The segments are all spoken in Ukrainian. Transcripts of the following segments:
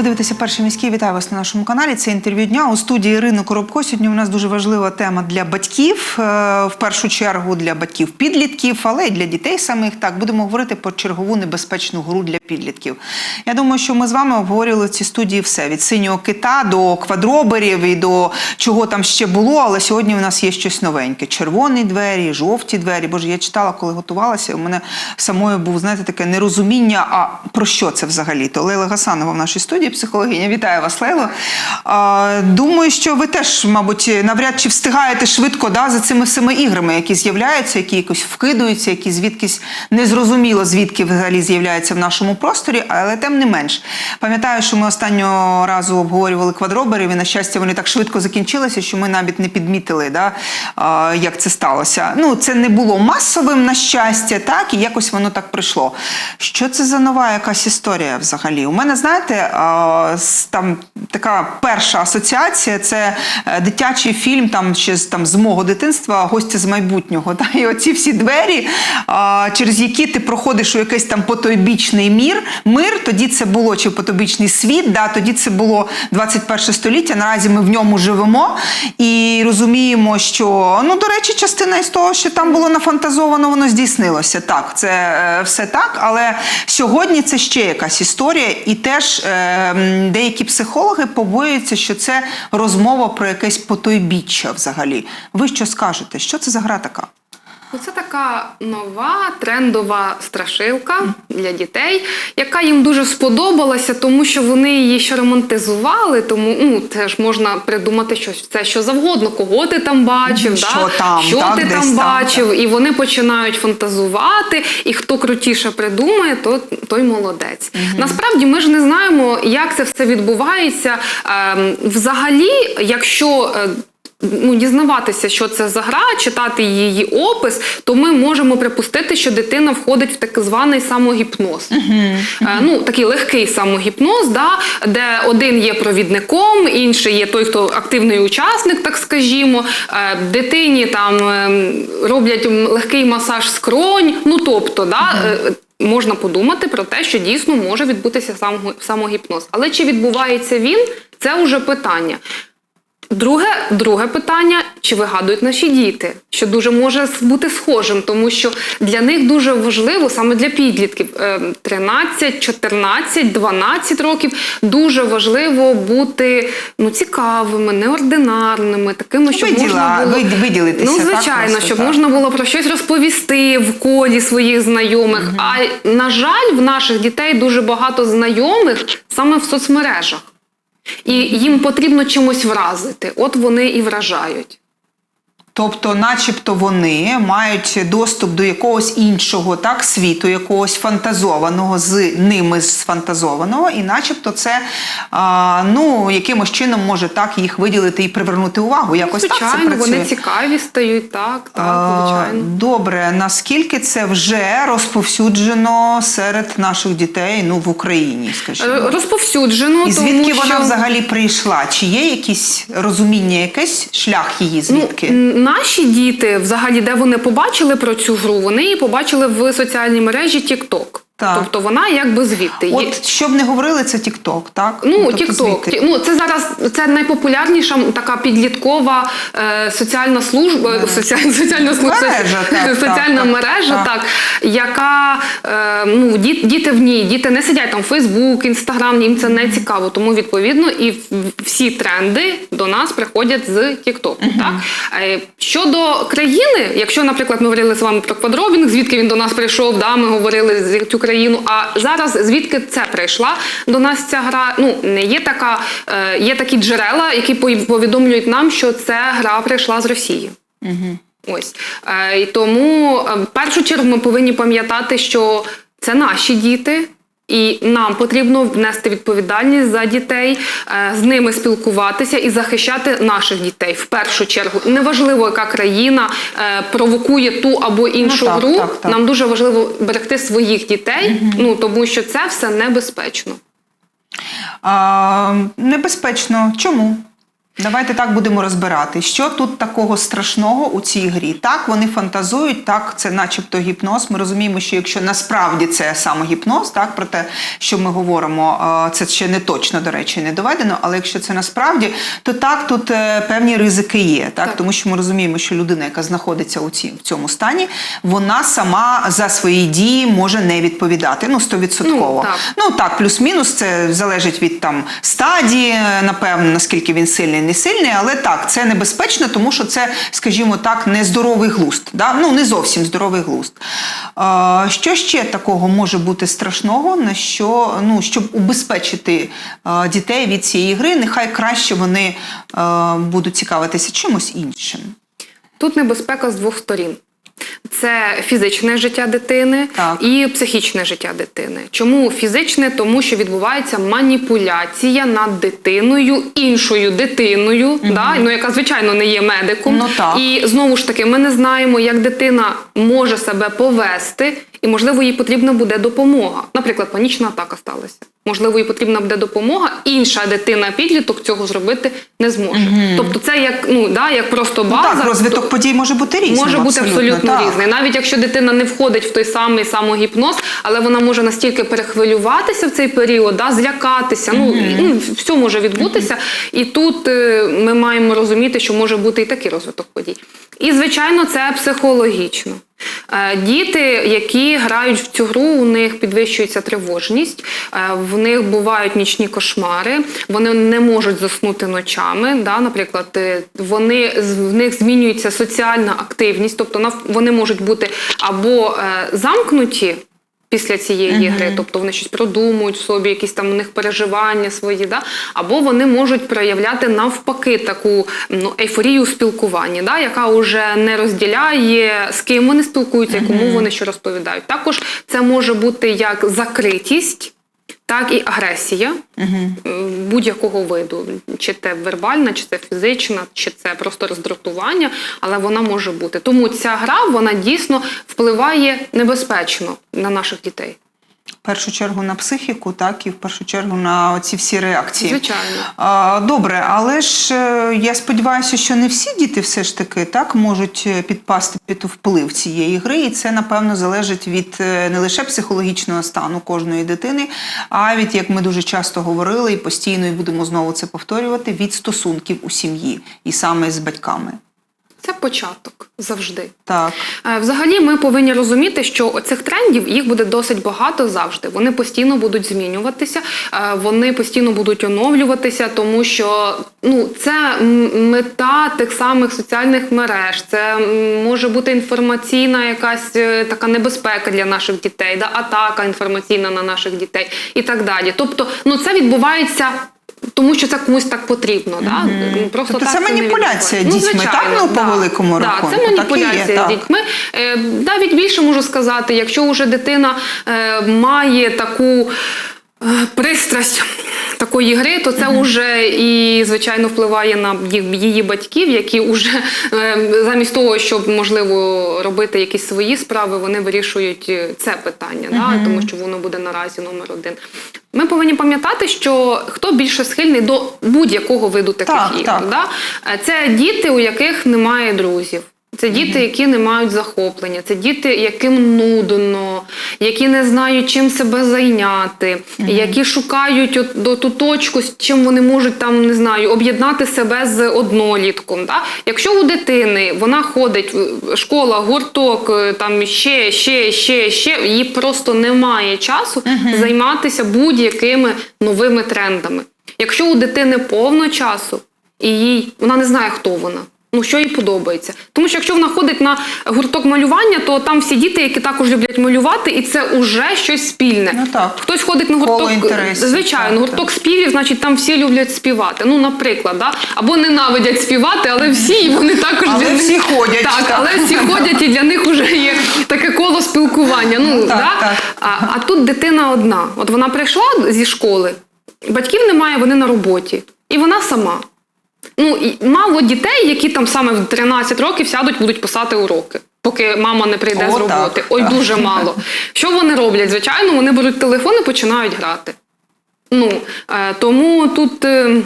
Ви дивитеся перший міський. Вітаю вас на нашому каналі. Це інтерв'ю дня у студії Ірини Коробко. Сьогодні у нас дуже важлива тема для батьків, е, в першу чергу для батьків підлітків, але й для дітей самих. Так будемо говорити про чергову небезпечну гру для підлітків. Я думаю, що ми з вами обговорювали в цій студії все від синього кита до квадроберів і до чого там ще було. Але сьогодні у нас є щось новеньке: червоні двері, жовті двері. Боже, я читала, коли готувалася. У мене самою був знаєте таке нерозуміння. А про що це взагалі? То Лейла Гасанова в нашій студії, психологиня. Вітаю вас, Лейло. Думаю, що ви теж, мабуть, навряд чи встигаєте швидко да, за цими всіми іграми, які з'являються, які якось вкидуються, які звідкись незрозуміло звідки взагалі з'являються в нашому просторі, але тим не менш. Пам'ятаю, що ми останнього разу обговорювали квадроберів, і на щастя, вони так швидко закінчилися, що ми навіть не підмітили, да, як це сталося. Ну, це не було масовим, на щастя, так, і якось воно так прийшло. Що це за нова якась історія взагалі? У мене, знаєте, там така перша асоціація це е, дитячий фільм там ще з там з мого дитинства гості з майбутнього. Та? І оці всі двері, а, через які ти проходиш у якийсь там потойбічний мір, мир, тоді це було чи потойбічний світ, да, тоді це було 21 століття. Наразі ми в ньому живемо і розуміємо, що ну, до речі, частина із того, що там було нафантазовано, воно здійснилося. Так, це е, все так, але сьогодні це ще якась історія, і теж е, деякі психологи побоюються, що це розмова про якесь потойбіччя взагалі. Ви що скажете? Що це за гра така? Це така нова трендова страшилка для дітей, яка їм дуже сподобалася, тому що вони її ще романтизували. Тому ну теж можна придумати щось це що завгодно, кого ти там бачив, Що да? там, що так, ти там там, бачив, і вони починають фантазувати. І хто крутіше придумає, то той молодець. Насправді ми ж не знаємо, як це все відбувається. Ем, взагалі, якщо е, ну, дізнаватися, що це за гра, читати її опис, то ми можемо припустити, що дитина входить в так званий самогіпноз. Е, ну, такий легкий самогіпноз, да, де один є провідником, інший є той, хто активний учасник, так скажімо. Е, дитині там е, роблять легкий масаж скронь. Ну тобто, да, е, можна подумати про те, що дійсно може відбутися само- самогіпноз. Але чи відбувається він, це вже питання. Друге, друге питання: чи вигадують наші діти, що дуже може бути схожим, тому що для них дуже важливо, саме для підлітків е, 13, 14, 12 років, дуже важливо бути ну, цікавими, неординарними, такими, щоб Виділа- можна було вид- виділитися, Ну, звичайно, просто, щоб так. можна було про щось розповісти в колі своїх знайомих. А на жаль, в наших дітей дуже багато знайомих саме в соцмережах. І їм потрібно чимось вразити. От вони і вражають. Тобто, начебто, вони мають доступ до якогось іншого так світу, якогось фантазованого з ними сфантазованого, і начебто це а, ну якимось чином може так їх виділити і привернути увагу. Якось так це працює. вони цікаві стають, так, так, А, звичайно. Добре, наскільки це вже розповсюджено серед наших дітей ну в Україні, скажімо? Е, Розповсюджено, І звідки тому вона що... взагалі прийшла? Чи є якийсь розуміння, якийсь шлях її звідки? Ну, наші діти, взагалі, де вони побачили про цю гру, вони її побачили в соціальній мережі TikTok. Так. Тобто вона якби звідти. Є- От щоб не говорили, це TikTok, так? Ну, тобто TikTok. звідти. Ну, це зараз це найпопулярніша така підліткова е, соціальна служба, соціальна, соціальна служба, Мережа, так, соціальна так, мережа, так. так, яка е, ну, діт, діти в ній, діти не сидять там Фейсбук, Інстаграм, їм це не цікаво. Тому відповідно і всі тренди до нас приходять з TikTok. Так? Е, щодо країни, якщо, наприклад, ми говорили з вами про квадробінг, звідки він до нас прийшов, да, ми говорили з цю країну. А зараз звідки це прийшла до нас ця гра? Ну не є така, е, є такі джерела, які повідомлюють нам, що ця гра прийшла з Росії. Ось е, і тому е, в першу чергу ми повинні пам'ятати, що це наші діти. І нам потрібно внести відповідальність за дітей, е, з ними спілкуватися і захищати наших дітей в першу чергу. Неважливо, яка країна е, провокує ту або іншу так, гру. так, так. Нам дуже важливо берегти своїх дітей, ну тому що це все небезпечно. А, небезпечно. Чому? Давайте так будемо розбирати, що тут такого страшного у цій грі. Так, вони фантазують, так, це начебто гіпноз. Ми розуміємо, що якщо насправді це саме гіпноз, так про те, що ми говоримо, е, це ще не точно, до речі, не доведено. Але якщо це насправді, то так тут е, певні ризики є, так, Так. тому що ми розуміємо, що людина, яка знаходиться у ці, в цьому стані, вона сама за свої дії може не відповідати. Ну, стовідсотково. Ну, так. Ну так, плюс-мінус, це залежить від там стадії, е, напевно, наскільки він сильний, не сильний, але так, це небезпечно, тому що це, скажімо так, нездоровий глуст. Да? Ну, не зовсім здоровий глуст. Е, що ще такого може бути страшного, на що, ну, щоб убезпечити е, дітей від цієї гри, нехай краще вони е, будуть цікавитися чимось іншим. Тут небезпека з двох сторін. Це фізичне життя дитини Так. і психічне життя дитини. Чому фізичне? Тому що відбувається маніпуляція над дитиною, іншою дитиною, да? ну, яка, звичайно, не є медиком. Ну, так. І знову ж таки, ми не знаємо, як дитина може себе повести, і, можливо, їй потрібна буде допомога. Наприклад, панічна атака сталася. Можливо, їй потрібна буде допомога, інша дитина, підліток цього зробити не зможе. Тобто, це як ну да, як просто Ну, база. так, розвиток подій може бути різним. Може бути абсолютно так. різний. Навіть якщо дитина не входить в той самий самогіпноз, але вона може настільки перехвилюватися в цей період, да, злякатися. Ну, ну все може відбутися. І тут е, ми маємо розуміти, що може бути і такий розвиток подій. І звичайно, це психологічно. Е, Діти, які грають в цю гру, у них підвищується тривожність, е, в них бувають нічні кошмари, вони не можуть заснути ночами. Да? Наприклад, е, вони в них змінюється соціальна активність, тобто вони можуть бути або замкнуті. Після цієї гри, тобто вони щось продумують в собі, якісь там у них переживання свої, да? або вони можуть проявляти навпаки таку ну, ейфорію спілкування, да? яка вже не розділяє, з ким вони спілкуються і кому вони що розповідають. Також це може бути як закритість, так і агресія м, будь-якого виду, чи це вербальна, чи це фізична, чи це просто роздратування, але вона може бути. Тому ця гра вона дійсно впливає небезпечно на наших дітей. Першу чергу на психіку, так і в першу чергу на ці всі реакції. Звичайно. Добре, але ж е, я сподіваюся, що не всі діти все ж таки так можуть е, підпасти під вплив цієї гри, і це напевно залежить від е, не лише психологічного стану кожної дитини, а від, як ми дуже часто говорили, і постійно і будемо знову це повторювати, від стосунків у сім'ї і саме з батьками. Це початок завжди. Так. Е, Взагалі, ми повинні розуміти, що оцих трендів їх буде досить багато завжди. Вони постійно будуть змінюватися, е, вони постійно будуть оновлюватися, тому що ну це мета тих самих соціальних мереж. Це може бути інформаційна якась е, така небезпека для наших дітей, да, атака інформаційна на наших дітей і так далі. Тобто, ну це відбувається. Тому що це комусь так потрібно, да? просто Тобто так це маніпуляція відбувається. дітьми, так? Ну, по великому да, рахунку. Це Так є, маніпуляція так. з дітьми. Е, навіть більше можу сказати, якщо вже дитина е, має таку е, пристрасть такої гри, то це вже і звичайно впливає на її батьків, які вже е, замість того, щоб можливо робити якісь свої справи, вони вирішують е, це питання, да, тому що воно буде наразі номер один. Ми повинні пам'ятати, що хто більше схильний до будь-якого виду таких Так, ігор. так. Да? Це діти, у яких немає друзів. Це діти, які не мають захоплення, це діти, яким нудно, які не знають, чим себе зайняти, які шукають от, до ту точку, з чим вони можуть там не знаю, об'єднати себе з однолітком. Да? Якщо у дитини вона ходить в школа, гурток, е, там ще, ще, ще, ще, їй просто немає часу займатися будь-якими новими трендами. Якщо у дитини повно часу, і їй вона не знає, хто вона. Ну, що їй подобається. Тому що якщо вона ходить на гурток малювання, то там всі діти, які також люблять малювати, і це вже щось спільне. Ну, так. Хтось ходить на гурток, звичайно, так, гурток співів, значить там всі люблять співати. Ну, наприклад, да? або ненавидять співати, але всі і вони також Але для них- всі ходять, Так, так. але всі ходять, і для них вже є таке коло спілкування. Ну, так, да? так. А, а тут дитина одна. От вона прийшла зі школи, батьків немає, вони на роботі, і вона сама. Ну, мало дітей, які там саме в 13 років сядуть, будуть писати уроки. Поки мама не прийде О, з роботи. так, Ой, так. дуже мало. Що вони роблять? Звичайно, вони беруть телефон і починають грати. Ну, е, тому тут е,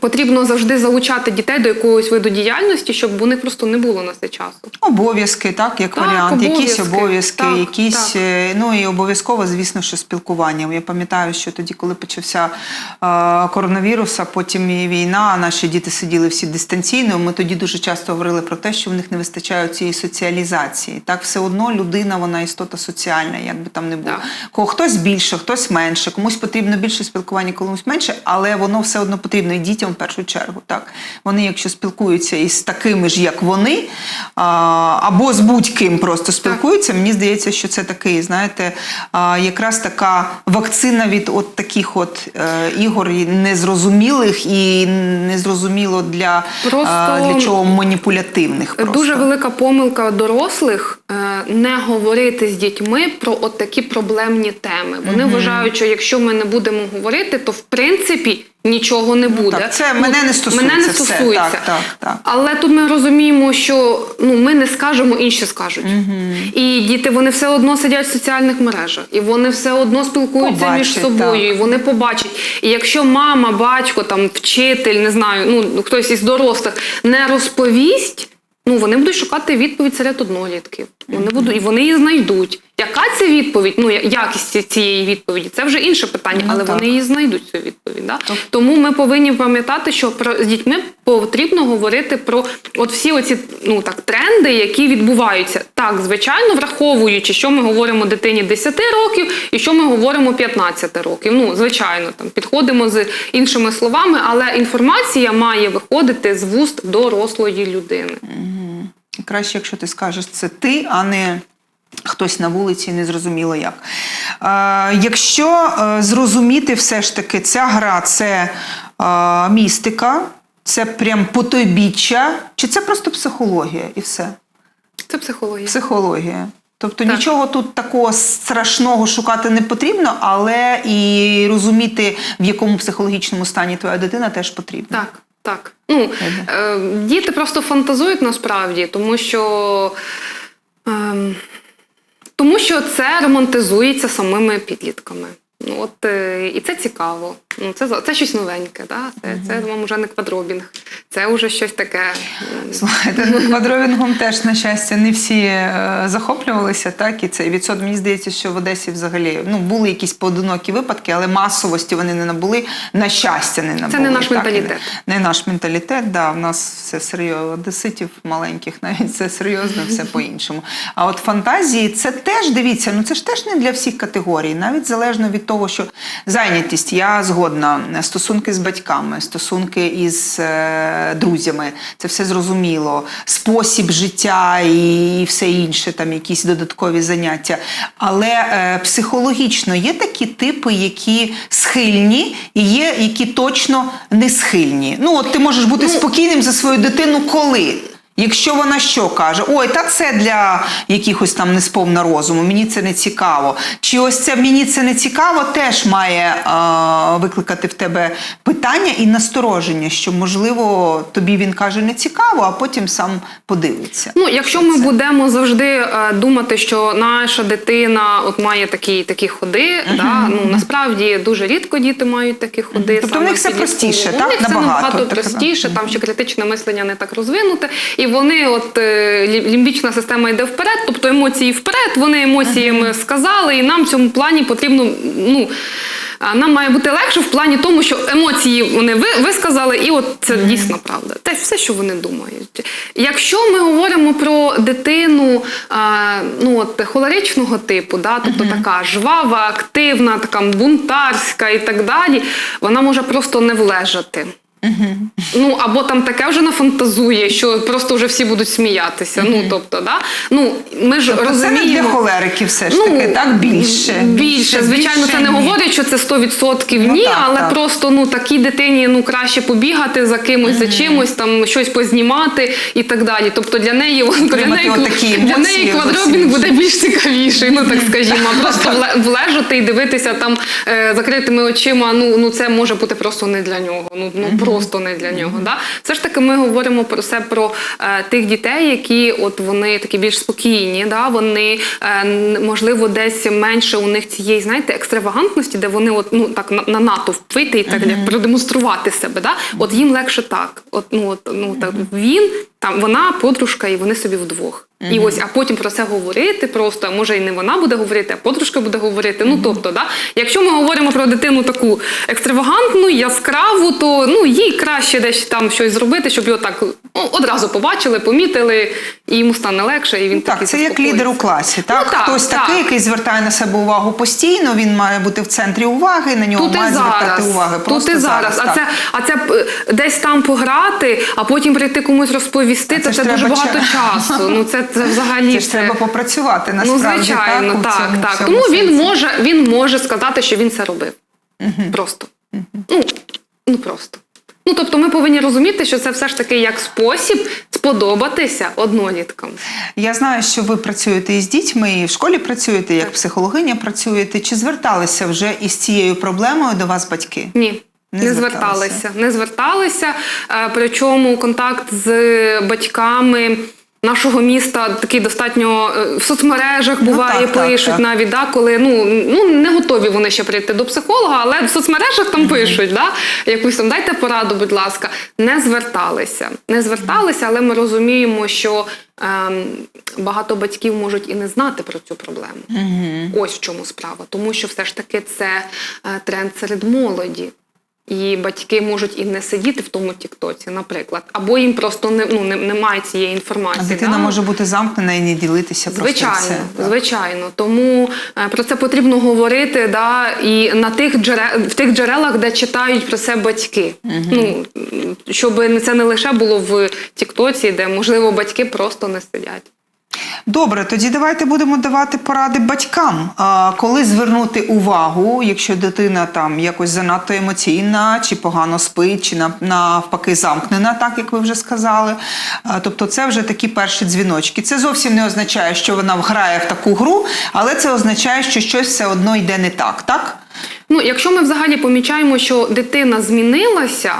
потрібно завжди залучати дітей до якогось виду діяльності, щоб вони просто не було на це часу. Обов'язки, так, як Так, варіант. Якісь обов'язки. обов'язки, Так, якісь, так. е, ну і обов'язково, звісно, що спілкування. Я пам'ятаю, що тоді, коли почався е, коронавірус, а потім і війна, наші діти сиділи всі дистанційно. Ми тоді дуже часто говорили про те, що в них не вистачає цієї соціалізації. Так, все одно людина, вона істота соціальна, як би там не було. Так. Хтось більше, хтось менше, комусь потрібно більше спілкування, комусь менше, але воно все одно потрібно дітям в першу чергу. Так вони, якщо спілкуються із такими ж, як вони, або з будь-ким просто спілкуються, мені здається, що це такий, знаєте, якраз така вакцина від от таких от е, ігор незрозумілих і незрозуміло для, для чого маніпулятивних. Просто. Дуже велика помилка дорослих е, не говорити з дітьми про от такі проблемні теми. Вони вважають, що якщо ми не будемо говорити, то в принципі нічого не буде. Ну, так, це мене не стосується, Мене не все. стосується. Так, так, так. Але тут ми розуміємо, що ну ми не скажемо, інші скажуть. І діти вони все одно сидять в соціальних мережах, і вони все одно спілкуються між собою, так. і вони побачать. І якщо мама, батько, там вчитель, не знаю, ну хтось із дорослих не розповість. Ну, вони будуть шукати відповідь серед однолітків. Вони будуть і вони її знайдуть. Яка це відповідь? Ну якість цієї відповіді це вже інше питання, Ну, але так. вони її знайдуть цю відповідь. Да? Тому ми повинні пам'ятати, що про з дітьми потрібно говорити про от всі оці ну так тренди, які відбуваються. Так, звичайно, враховуючи, що ми говоримо дитині 10 років і що ми говоримо 15 років. Ну, звичайно, там підходимо з іншими словами, але інформація має виходити з вуст дорослої людини. Краще, якщо ти скажеш це ти, а не хтось на вулиці, не зрозуміло як. Е, якщо е, зрозуміти все ж таки, ця гра це е, містика, це прям потойбіччя, чи це просто психологія і все? Це психологія. Психологія. Тобто Так. нічого тут такого страшного шукати не потрібно, але і розуміти, в якому психологічному стані твоя дитина, теж потрібно. Так, так. Ну, е, діти просто фантазують насправді, тому що, е, тому що це романтизується самими підлітками. Ну, от, е, і це цікаво. Ну, це, це щось новеньке, да? це, це вам вже не квадробінг, це вже щось таке. Слухайте, ну, квадровінгом теж, на щастя, не всі е, захоплювалися, так, і цей відсот, мені здається, що в Одесі взагалі ну, були якісь поодинокі випадки, але масовості вони не набули, на щастя, не набули. не наш так, менталітет. Не, не наш менталітет, да, в нас все серйозно, одеситів маленьких навіть це серйозно, все по-іншому. А от фантазії, це теж, дивіться, ну це ж теж не для всіх категорій, навіть залежно від того, що зайнятість, я згодна, стосунки з батьками, стосунки із е, друзями, це все зрозуміло, спосіб життя і все інше, там якісь додаткові заняття. Але е, психологічно є такі типи, які схильні, і є, які точно не схильні. Ну, от ти можеш бути спокійним за свою дитину, коли? Якщо вона що каже, ой, та це для якихось там несповна розуму, мені це не цікаво. Чи ось це мені це не цікаво, теж має е, викликати в тебе питання і настороження, що можливо тобі він каже не цікаво, а потім сам подивиться. Ну, якщо ми будемо завжди е, думати, що наша дитина от має такі, такі ходи, да, ну насправді дуже рідко діти мають такі ходи. Тобто в них все простіше, У так? них все Набагато, набагато так, так. простіше, там ще критичне мислення не так розвинуте, і вони, от е, лімбічна система йде вперед, тобто емоції вперед, вони емоціями сказали, і нам в цьому плані потрібно, ну. Нам має бути легше в плані тому, що емоції вони висказали, і от це дійсно правда. Те все, що вони думають. Якщо ми говоримо про дитину а, ну, от, холеричного типу, да, тобто така жвава, активна, така бунтарська і так далі, вона може просто не влежати. Ну або там таке вже нафантазує, що просто вже всі будуть сміятися. Ну тобто, да? ну ми ж Тобто це не для холериків все ж таки, так більше. Ну, Більше, звичайно, це не ні. говорить, що це 100% Ну, ні, так, але так. просто ну такій дитині ну краще побігати за кимось, за чимось, там щось познімати і так далі. Тобто для неї для неї, для неї зовсім квадробінг буде більш цікавіший. Ну так скажімо, просто вле- влежати і дивитися там е, закритими очима. Ну ну це може бути просто не для нього. Ну ну просто не для нього. Да? Все ж таки, ми говоримо про це про е, тих дітей, які от вони такі більш спокійні, да? вони е, можливо десь менше у них цієї, знаєте, екстравагантності, де вони от ну так на, на натовп вийти і так як продемонструвати себе. Да? От їм легше так. От ну от ну так він там вона подружка, і вони собі вдвох. І ось, а потім про це говорити просто, може і не вона буде говорити, а подружка буде говорити. Ну тобто, да, якщо ми говоримо про дитину таку екстравагантну, яскраву, то ну їй краще десь там щось зробити, щоб його так ну, одразу побачили, помітили, і йому стане легше, і він такий Так, це як лідер у класі. Так? Ну, так, Хтось так. такий, який звертає на себе увагу постійно, він має бути в центрі уваги, на нього Тут мають звертати зараз, уваги. тут і зараз. А це, а це е, десь там пограти, а потім прийти комусь розповісти, А це, це ж дуже багато ча- часу. Ну це, це взагалі Це ж треба попрацювати Ну, насправді. звичайно, так, так, цьому так. Тому він може, він може сказати, що він це робив. Просто. Ну, ну просто. Ну, тобто ми повинні розуміти, що це все ж таки як спосіб сподобатися одноліткам. Я знаю, що ви працюєте із дітьми, і в школі працюєте, як психологиня працюєте. Чи зверталися вже із цією проблемою до вас батьки? Ні. Не Не, зверталися. зверталися. Не зверталися. Е, Причому контакт з батьками нашого міста такий достатньо е, в соцмережах Ну, буває, так, так, пишуть так. навіть, да, коли ну, ну не готові вони ще прийти до психолога, але в соцмережах там пишуть, да, якусь там дайте пораду, будь ласка. Не зверталися. Не зверталися, але ми розуміємо, що ем, багато батьків можуть і не знати про цю проблему. Ось в чому справа. Тому що все ж таки це е, тренд серед молоді. І батьки можуть і не сидіти в тому тіктоці, наприклад, або їм просто не, ну, не, немає цієї А інформації. дитина да? може бути замкнена і не ділитися просто Звичайно, все. так. звичайно. Тому е, про це потрібно говорити, да, і на тих джерел, в тих джерелах, де читають про це батьки. Ну, м, щоб це не лише було в Тіктоці, де, можливо, батьки просто не сидять. Добре, тоді давайте будемо давати поради батькам. Коли звернути увагу, якщо дитина там якось занадто емоційна, чи погано спить, чи на- навпаки замкнена, так як ви вже сказали. Тобто, це вже такі перші дзвіночки. Це зовсім не означає, що вона грає в таку гру, але це означає, що щось все одно йде не так, так? Ну, якщо ми взагалі помічаємо, що дитина змінилася.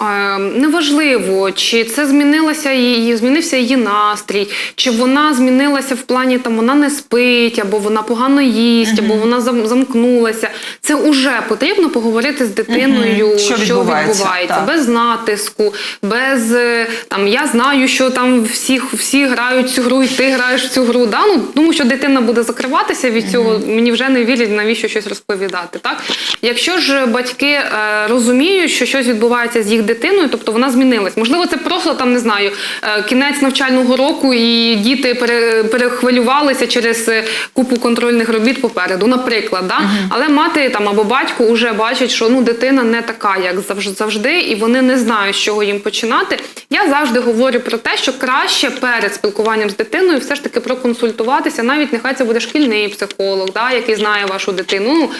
Е, Неважливо, чи це змінилося її, змінився її настрій, чи вона змінилася в плані там вона не спить, або вона погано їсть, або вона замкнулася. Це вже потрібно поговорити з дитиною. Що відбувається, так. без натиску, без е, там я знаю, що там всі, всі грають цю гру, і ти граєш в цю гру. Да? Ну, тому що дитина буде закриватися від цього, мені вже не вірять, навіщо щось розповідати. Так? Якщо ж батьки е, розуміють, що щось відбувається з їх дитиною, тобто вона змінилась. Можливо, це просто там не знаю, е, кінець навчального року, і діти пере, перехвилювалися через е, купу контрольних робіт попереду, наприклад. Да? Але мати там або батько вже бачать, що ну дитина не така, як завжди, і вони не знають, з чого їм починати. Я завжди говорю про те, що краще перед спілкуванням з дитиною все ж таки проконсультуватися, навіть нехай це буде шкільний психолог, да, який знає вашу дитину. Ну,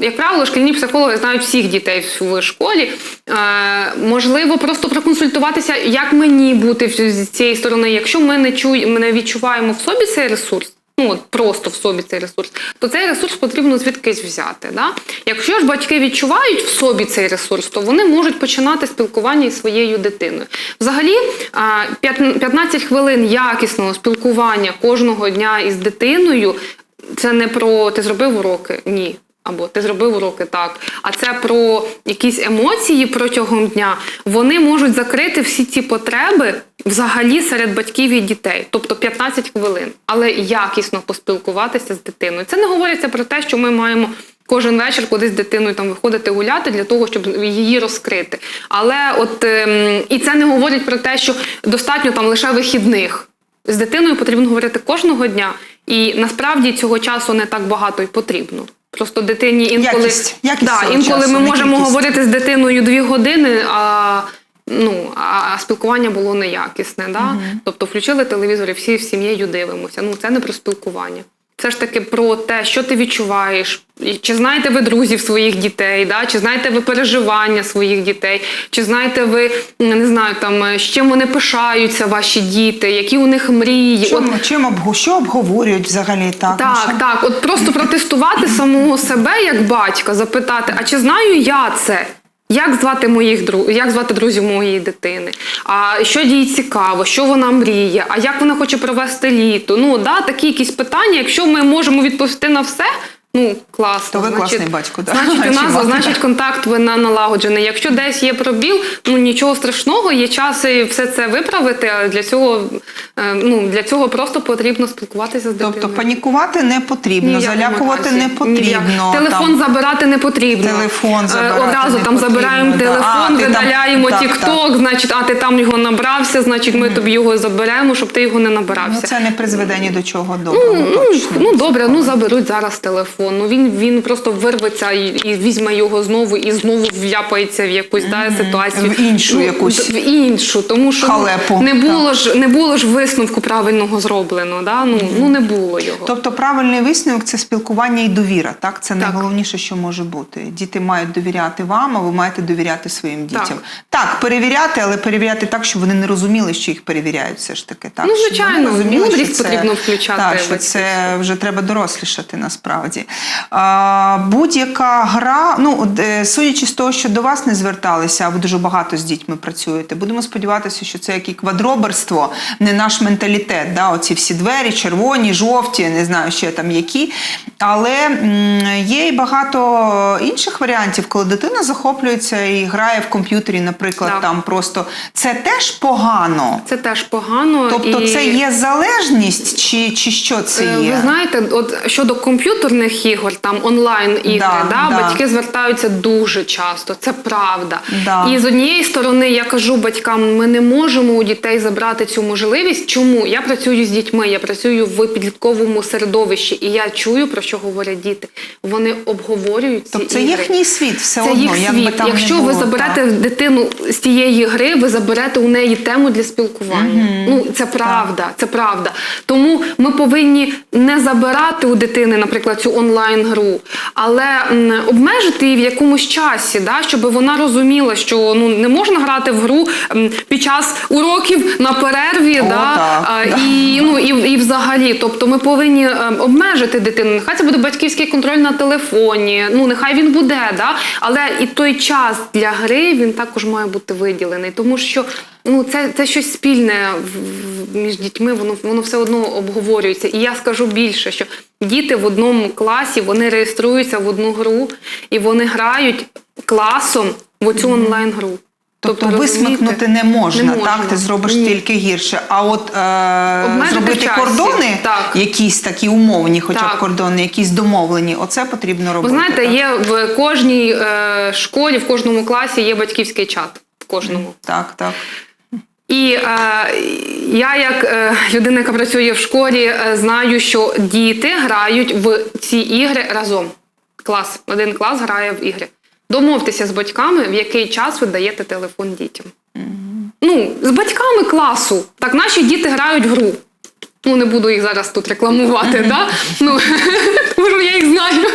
як правило, шкільні психологи знають всіх дітей в школі. Можливо, просто проконсультуватися, як мені бути з цієї сторони. Якщо ми не чуй, ми не відчуваємо в собі цей ресурс. Ну, от просто в собі цей ресурс, то цей ресурс потрібно звідкись взяти. Да? Якщо ж батьки відчувають в собі цей ресурс, то вони можуть починати спілкування із своєю дитиною. Взагалі, а, п'ят- 15 хвилин якісного спілкування кожного дня із дитиною це не про ти зробив уроки, ні. Або ти зробив уроки так. А це про якісь емоції протягом дня. Вони можуть закрити всі ці потреби взагалі серед батьків і дітей, тобто 15 хвилин, але якісно поспілкуватися з дитиною. Це не говориться про те, що ми маємо кожен вечір кудись з дитиною там виходити гуляти для того, щоб її розкрити. Але от ем, і це не говорить про те, що достатньо там лише вихідних. З дитиною потрібно говорити кожного дня, і насправді цього часу не так багато й потрібно. Просто дитині інколи Якість. Якість да, інколи часу, ми можемо кількість. говорити з дитиною дві години, а ну а спілкування було неякісне. Да? Тобто включили телевізор і всі з сім'єю дивимося. Ну це не про спілкування. Це ж таки про те, що ти відчуваєш, чи знаєте ви друзів своїх дітей, да? чи знаєте ви переживання своїх дітей, чи знаєте ви не знаю, там з чим вони пишаються, ваші діти, які у них мрії. От Чим, чим обгу- що обговорюють взагалі так? так, Що- так. От просто протестувати самого себе як батька, запитати, а чи знаю я це? Як звати моїх дру... як звати друзів моєї дитини? А що їй цікаво, що вона мріє, а як вона хоче провести літо? Ну да, такі якісь питання. Якщо ми можемо відповісти на все, ну класно. То ви класний батько, да. Значить, у нас значить контакт вона налагоджений. Якщо десь є пробіл, ну нічого страшного, є час і все це виправити. А для цього е, ну для цього просто потрібно спілкуватися з дитиною. Тобто панікувати не потрібно, Ні в якому залякувати не потрібно. Телефон там. забирати не потрібно. Телефон Е, забирати Одразу не там потрібно, забираємо да. телефон, А, видаляємо так, TikTok, значить, а ти там його набрався, значить, ми тобі його заберемо, щоб ти його не набирався. Ну, це не призведе ні до чого доброго. Ну, точно. ну добре, ну заберуть зараз телефон. Ну він, він просто вирветься і, і візьме його знову і знову вляпається в якусь да, ситуацію. В іншу ну, якусь В іншу, тому що ну, халепу, не було ж не було ж висновку правильного зроблено. Да? Ну, ну не було його. Тобто правильний висновок це спілкування і довіра. Так, це найголовніше, що може бути. Діти мають довіряти вам, а ви маєте довіряти своїм дітям. Так, перевіряти, але перевіряти так, щоб вони не розуміли, що їх перевіряють все ж таки. Так, Ну, звичайно, розуміли, мудрість це- потрібно включати Так, що це вже треба дорослішати насправді. Будь-яка гра, ну е, судячи з того, що до вас не зверталися, а ви дуже багато з дітьми працюєте. Будемо сподіватися, що це як і квадроберство, не наш менталітет. Да? Оці всі двері, червоні, жовті, не знаю ще там які. Але є і багато інших варіантів, коли дитина захоплюється і грає в комп'ютері, наприклад, Так. там просто це теж погано. Це теж погано. Тобто і... це є залежність, чи, чи що це Е, є? Ви знаєте, от щодо комп'ютерних ігор, там онлайн ігри, Да, да, да. батьки звертаються дуже часто. Це правда. Да. І з однієї сторони я кажу батькам, ми не можемо у дітей забрати цю можливість. Чому я працюю з дітьми? Я працюю в підлітковому середовищі, і я чую про що говорять діти. Вони обговорюють ці Тобто це їхній світ, все Це одно, їх світ. там Якщо не було, ви заберете так. дитину з тієї гри, ви заберете у неї тему для спілкування. Ну це правда, це правда. Тому ми повинні не забирати у дитини, наприклад, цю онлайн-гру, але обмежити її в якомусь часі, да, щоб вона розуміла, що ну не можна грати в гру під час уроків на перерві, О, да, так, да. і ну і, і взагалі. Тобто ми повинні е, обмежити дитину. Нехай це буде батьківський контроль на телефоні. Ну нехай він буде, да, але і той час для гри він також має бути виділений, тому що. Ну, це, це щось спільне між дітьми, воно, воно все одно обговорюється. І я скажу більше, що діти в одному класі вони реєструються в одну гру і вони грають класом в оцю онлайн-гру. Тобто, розумієте? висмикнути не можна, Не можна. так ти зробиш Ні. тільки гірше. А от е, зробити кордони, так. якісь такі умовні, хоча б кордони, якісь домовлені, оце потрібно робити. Ви знаєте, так? є в кожній е, школі, в кожному класі є батьківський чат. В кожному. Так, так. І е, я, як е, людина, яка працює в школі, е, знаю, що діти грають в ці ігри разом. Клас, один клас грає в ігри. Домовтеся з батьками, в який час ви даєте телефон дітям. Ну, з батьками класу. Так наші діти грають в гру. Ну, не буду їх зараз тут рекламувати, да? ну, тому що я їх знаю.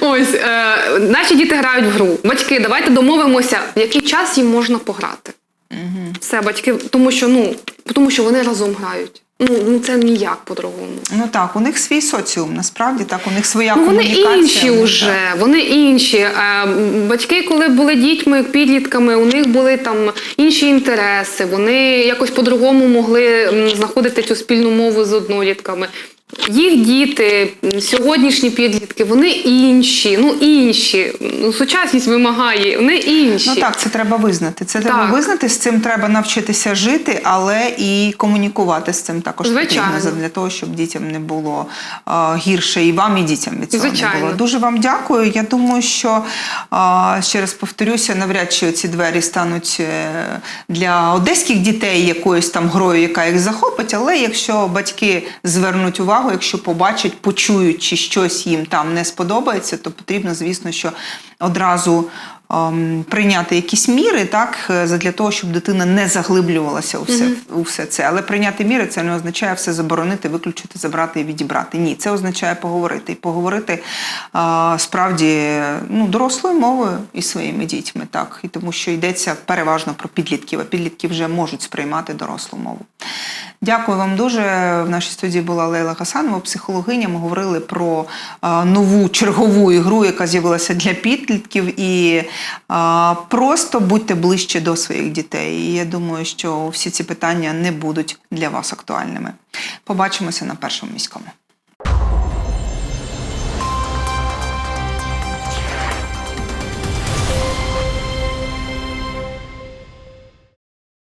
Ось, е, наші діти грають в гру. Батьки, давайте домовимося, в який час їм можна пограти. Все, батьки, тому що, ну, тому що вони разом грають. Ну, ну це ніяк по-другому. Ну так, у них свій соціум, насправді так, у них своя Ну, вони комунікація. інші ну, вже, так. вони інші. Е, Батьки, коли були дітьми, підлітками, у них були там інші інтереси. Вони якось по-другому могли знаходити цю спільну мову з однолітками. Їх діти, сьогоднішні підлітки, вони інші, ну інші. Ну, сучасність вимагає, вони інші. Ну так, це треба визнати. Це треба Так. визнати, з цим треба навчитися жити, але і комунікувати з цим також Звичайно. потрібно для того, щоб дітям не було а, гірше, і вам, і дітям від цього не було. Дуже вам дякую. Я думаю, що а, ще раз повторюся, навряд чи ці двері стануть е, для одеських дітей якоюсь там грою, яка їх захопить. Але якщо батьки звернуть увагу, якщо побачать, почують, чи щось їм там не сподобається, то потрібно, звісно, що одразу ем, прийняти якісь міри, так е, для того, щоб дитина не заглиблювалася у все, у все це. Але прийняти міри це не означає все заборонити, виключити, забрати і відібрати. Ні, це означає поговорити. І поговорити а, справді ну, дорослою мовою із своїми дітьми, так і тому, що йдеться переважно про підлітків, а підлітки вже можуть сприймати дорослу мову. Дякую вам дуже. В нашій студії була Лейла Хасанова, психологиня. Ми говорили про нову чергову ігру, яка з'явилася для підлітків. І просто будьте ближче до своїх дітей. І я думаю, що всі ці питання не будуть для вас актуальними. Побачимося на першому міському.